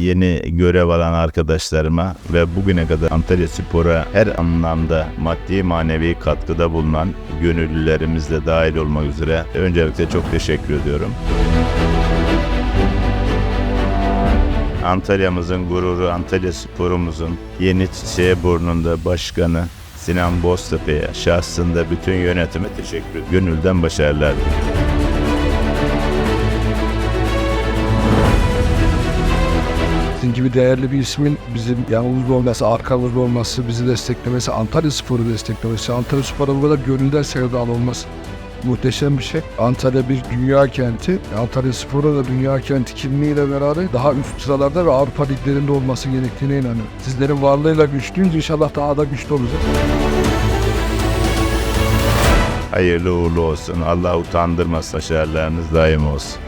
yeni görev alan arkadaşlarıma ve bugüne kadar Antalya Spor'a her anlamda maddi manevi katkıda bulunan gönüllülerimiz de dahil olmak üzere öncelikle çok teşekkür ediyorum. Antalya'mızın gururu, Antalya Spor'umuzun yeni çiçeğe burnunda başkanı Sinan Boztepe'ye şahsında bütün yönetime teşekkür ederim. Gönülden başarılar diliyorum. Sizin gibi değerli bir ismin bizim yanımızda olması, arkamızda olması, bizi desteklemesi, Antalya Spor'u desteklemesi, Antalya Spor'a bu kadar gönülden sevdalı olması muhteşem bir şey. Antalya bir dünya kenti. Antalya Spor'a da dünya kenti kimliğiyle beraber daha üst sıralarda ve Avrupa liglerinde olması gerektiğine inanıyorum. Sizlerin varlığıyla güçlüyüz. İnşallah daha da güçlü olacağız. Hayırlı uğurlu olsun. Allah utandırmaz başarılarınız daim olsun.